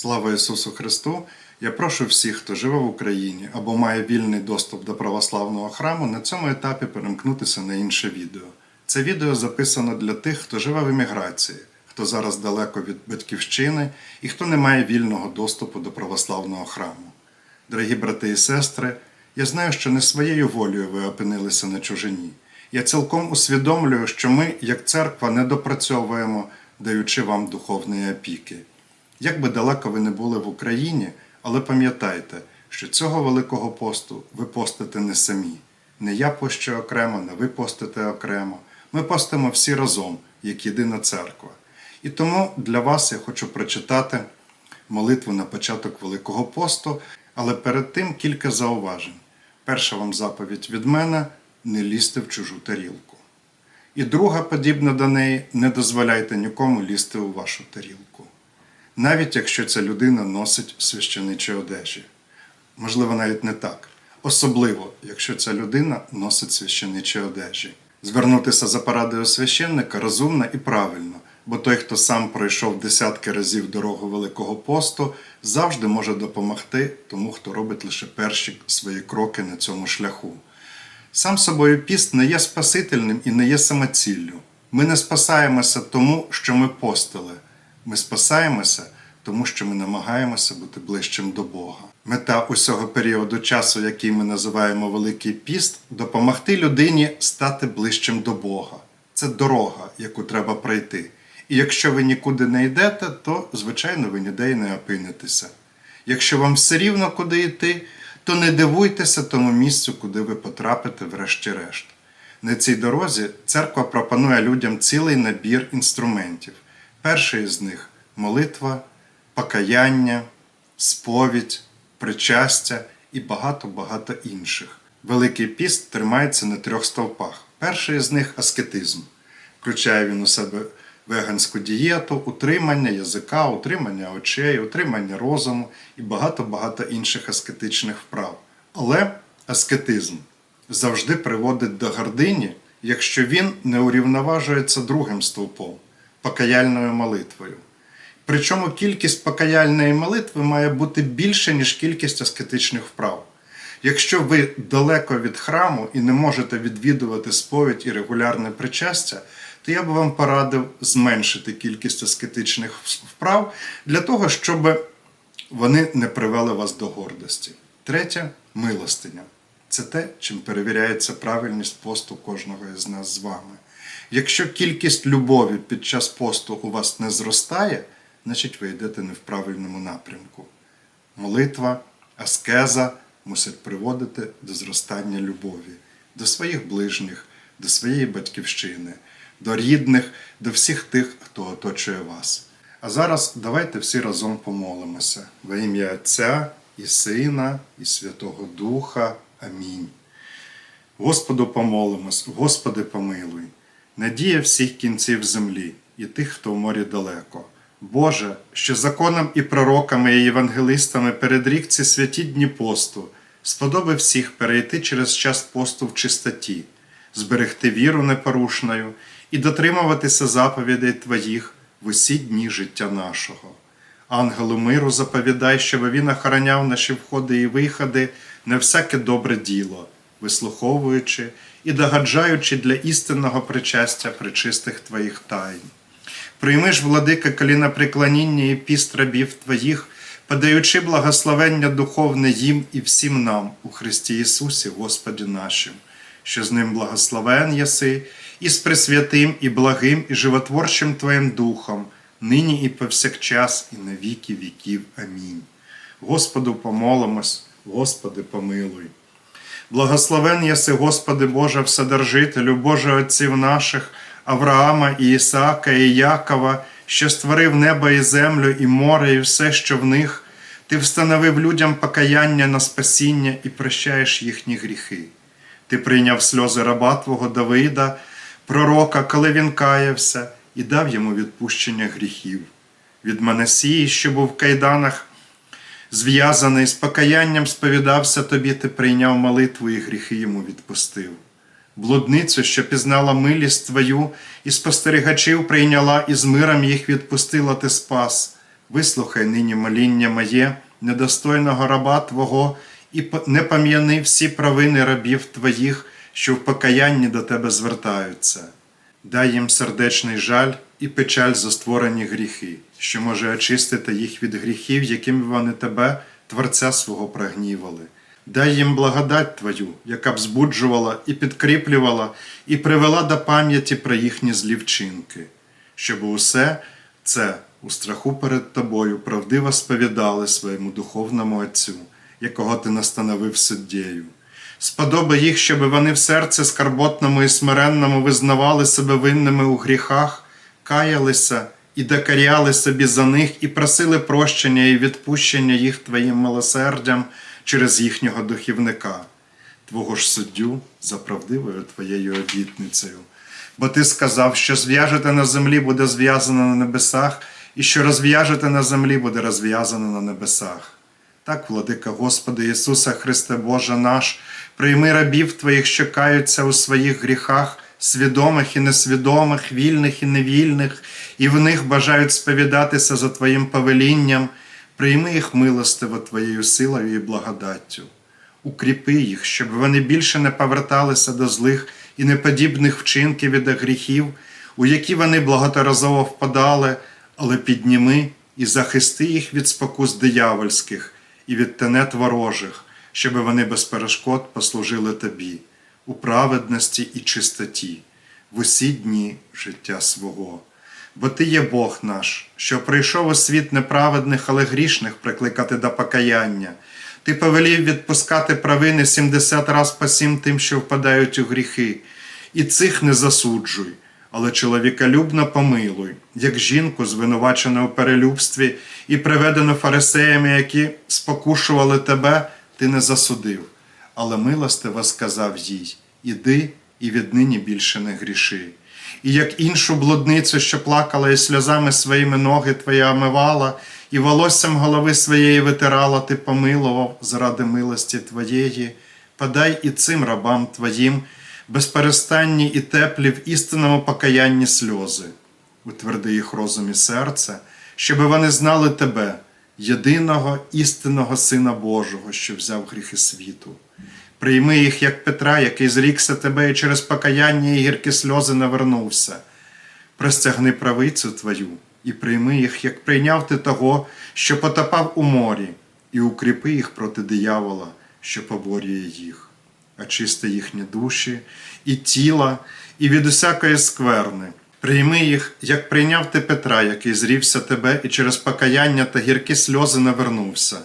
Слава Ісусу Христу! Я прошу всіх, хто живе в Україні або має вільний доступ до православного храму, на цьому етапі перемкнутися на інше відео. Це відео записано для тих, хто живе в еміграції, хто зараз далеко від батьківщини і хто не має вільного доступу до православного храму. Дорогі брати і сестри, я знаю, що не своєю волею ви опинилися на чужині. Я цілком усвідомлюю, що ми, як церква, не допрацьовуємо, даючи вам духовної опіки. Як би далеко ви не були в Україні, але пам'ятайте, що цього Великого посту ви постите не самі. Не я пощу окремо, не ви постите окремо. Ми постимо всі разом, як єдина церква. І тому для вас я хочу прочитати молитву на початок Великого посту, але перед тим кілька зауважень. Перша вам заповідь від мене не лізьте в чужу тарілку. І друга, подібна до неї, не дозволяйте нікому лізти у вашу тарілку навіть якщо ця людина носить священичі одежі. Можливо, навіть не так. Особливо, якщо ця людина носить священичі одежі. Звернутися за порадою священника розумно і правильно, бо той, хто сам пройшов десятки разів дорогу Великого посту, завжди може допомогти тому, хто робить лише перші свої кроки на цьому шляху. Сам собою піст не є спасительним і не є самоціллю. Ми не спасаємося тому, що ми постили. Ми спасаємося, тому що ми намагаємося бути ближчим до Бога. Мета усього періоду часу, який ми називаємо Великий піст, допомогти людині стати ближчим до Бога. Це дорога, яку треба пройти. І якщо ви нікуди не йдете, то, звичайно, ви ніде й не опинитеся. Якщо вам все рівно куди йти, то не дивуйтеся тому місцю, куди ви потрапите, врешті-решт. На цій дорозі церква пропонує людям цілий набір інструментів. Перший з них молитва, покаяння, сповідь, причастя і багато-багато інших. Великий піст тримається на трьох стовпах. Перший з них аскетизм. Включає він у себе веганську дієту, утримання язика, утримання очей, утримання розуму і багато-багато інших аскетичних вправ. Але аскетизм завжди приводить до гордині, якщо він не урівноважується другим стовпом покаяльною молитвою. Причому кількість покаяльної молитви має бути більше, ніж кількість аскетичних вправ. Якщо ви далеко від храму і не можете відвідувати сповідь і регулярне причастя, то я би вам порадив зменшити кількість аскетичних вправ для того, щоб вони не привели вас до гордості. Третє милостиня. Це те, чим перевіряється правильність посту кожного із нас з вами. Якщо кількість любові під час посту у вас не зростає, значить ви йдете не в правильному напрямку. Молитва, аскеза мусять приводити до зростання любові, до своїх ближніх, до своєї батьківщини, до рідних, до всіх тих, хто оточує вас. А зараз давайте всі разом помолимося во ім'я Отця і Сина, і Святого Духа. Амінь. Господу помолимось, Господи помилуй надія всіх кінців землі і тих, хто в морі далеко. Боже, що законом і пророками і євангелистами передрік ці святі дні посту, сподоби всіх перейти через час посту в чистоті, зберегти віру непорушною і дотримуватися заповідей Твоїх в усі дні життя нашого. Ангелу миру заповідай, щоб він охороняв наші входи і виходи на всяке добре діло, вислуховуючи і догаджаючи для істинного причастя причистих Твоїх тайн. Прийми ж, владика, колінопреклоніння і піст рабів Твоїх, подаючи благословення духовне їм і всім нам у Христі Ісусі, Господі нашим, що з ним благословен єси, і з пресвятим, і благим, і животворчим Твоїм Духом, нині і повсякчас, і на віки віків. Амінь. Господу помолимось, Господи, помилуй. Благословен єси, Господи Боже, Вседержителю, Боже Отців наших, Авраама і Ісаака, і Якова, що створив небо і землю, і море, і все, що в них, Ти встановив людям покаяння на спасіння і прощаєш їхні гріхи. Ти прийняв сльози раба Твого Давида, пророка, коли він каявся, і дав йому відпущення гріхів. Від Манасії, що був в кайданах, зв'язаний з покаянням сповідався тобі, ти прийняв молитву і гріхи йому відпустив. Блудницю, що пізнала милість твою, і спостерігачів прийняла, і з миром їх відпустила ти спас. вислухай нині моління моє, недостойного раба Твого, і не пам'яни всі провини рабів Твоїх, що в покаянні до Тебе звертаються. Дай їм сердечний жаль і печаль за створені гріхи, що може очистити їх від гріхів, якими вони тебе, Творця свого, прогнівали. Дай їм благодать Твою, яка б збуджувала і підкріплювала, і привела до пам'яті про їхні злі вчинки, щоб усе це у страху перед тобою правдиво сповідали своєму духовному Отцю, якого ти настановив суддєю. Сподоби їх, щоб вони в серці скарботному і смиренному визнавали себе винними у гріхах, каялися і докаряли собі за них і просили прощення і відпущення їх Твоїм милосердям через їхнього духівника, Твого ж суддю за правдивою Твоєю обітницею. Бо ти сказав, що зв'яжете на землі буде зв'язано на небесах, і що розв'яжете на землі буде розв'язано на небесах. Так, владика Господи Ісуса Христе Боже наш, прийми рабів Твоїх, що каються у своїх гріхах, свідомих і несвідомих, вільних і невільних, і в них бажають сповідатися за Твоїм повелінням, прийми їх милостиво Твоєю силою і благодаттю. Укріпи їх, щоб вони більше не поверталися до злих і неподібних вчинків і до гріхів, у які вони благоразово впадали, але підніми і захисти їх від спокус диявольських і від тенет ворожих, щоб вони без перешкод послужили тобі у праведності і чистоті в усі дні життя свого. Бо ти є Бог наш, що прийшов у світ неправедних, але грішних прикликати до покаяння. Ти повелів відпускати провини 70 раз по сім тим, що впадають у гріхи, і цих не засуджуй, але чоловіколюбно помилуй, як жінку, звинувачену у перелюбстві і приведену фарисеями, які спокушували тебе, ти не засудив, але милостиво сказав їй: Іди і віднині більше не гріши. І як іншу блудницю, що плакала і сльозами своїми ноги твоя омивала, і волоссям голови своєї витирала, ти помилував заради милості твоєї, подай і цим рабам твоїм безперестанні і теплі в істинному покаянні сльози, утверди їх розум і серце, щоби вони знали тебе, єдиного істинного Сина Божого, що взяв гріхи світу. Прийми їх, як Петра, який зрікся тебе і через покаяння і гіркі сльози навернувся. Простягни правицю твою і прийми їх, як прийняв ти того, що потопав у морі, і укріпи їх проти диявола, що поборює їх, очисти їхні душі і тіла, і від усякої скверни. Прийми їх, як прийняв ти Петра, який зрівся тебе і через покаяння та гіркі сльози навернувся.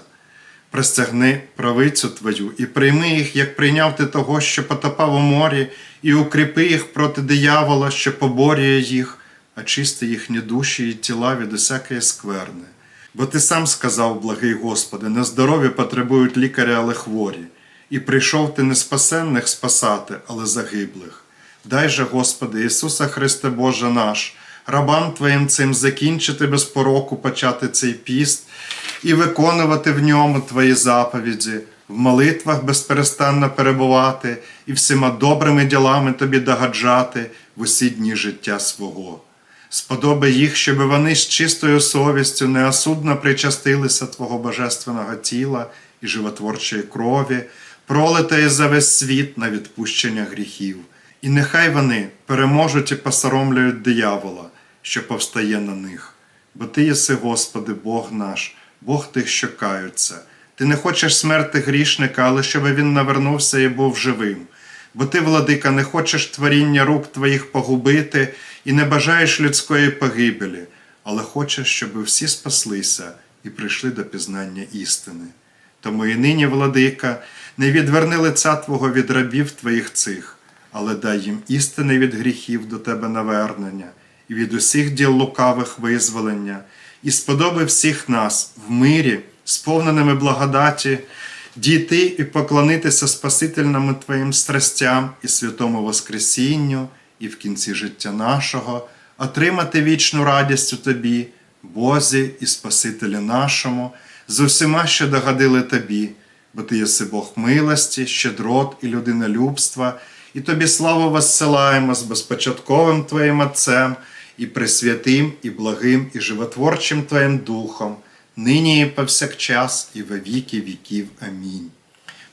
Простягни правицю твою і прийми їх, як прийняв ти того, що потопав у морі, і укріпи їх проти диявола, що поборює їх, очисти їхні душі і тіла від усякої скверни. Бо ти сам сказав, благий Господи, нездорові потребують лікаря, але хворі, і прийшов ти не спасенних спасати, але загиблих. Дай же, Господи, Ісуса Христе Боже наш, рабам Твоїм цим закінчити без пороку почати цей піст і виконувати в ньому Твої заповіді, в молитвах безперестанно перебувати і всіма добрими ділами Тобі догаджати в усі дні життя свого. Сподоби їх, щоб вони з чистою совістю неосудно причастилися Твого божественного тіла і животворчої крові, пролитої за весь світ на відпущення гріхів. І нехай вони переможуть і посоромлюють диявола, що повстає на них. Бо Ти єси, Господи, Бог наш, Бог тих, що каються. Ти не хочеш смерти грішника, але щоб він навернувся і був живим. Бо ти, владика, не хочеш творіння рук твоїх погубити і не бажаєш людської погибелі, але хочеш, щоб всі спаслися і прийшли до пізнання істини. Тому і нині, владика, не відверни лиця Твого від рабів Твоїх цих, але дай їм істини від гріхів до Тебе навернення, і від усіх діл лукавих визволення, і сподоби всіх нас в мирі, сповненими благодаті, дійти і поклонитися Спасительному Твоїм страстям і святому Воскресінню, і в кінці життя нашого, отримати вічну радість у Тобі, Бозі і Спасителі нашому, з усіма, що догодили Тобі, бо Ти єси Бог милості, щедрот і людинолюбства, і Тобі славу воссилаємо з безпочатковим Твоїм Отцем і пресвятим, і благим, і животворчим Твоїм Духом, нині і повсякчас, і во віки віків. Амінь.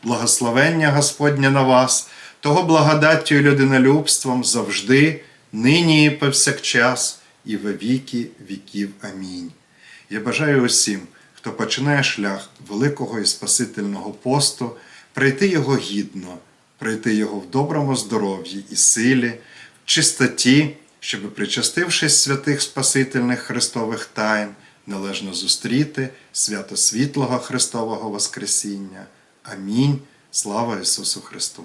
Благословення Господня на вас, того благодаттю і людинолюбством завжди, нині і повсякчас, і во віки віків. Амінь. Я бажаю усім, хто починає шлях великого і Спасительного посту, пройти його гідно, пройти його в доброму здоров'ї і силі, в чистоті, щоб, причастившись святих Спасительних Христових тайн, належно зустріти свято світлого Христового Воскресіння. Амінь. Слава Ісусу Христу!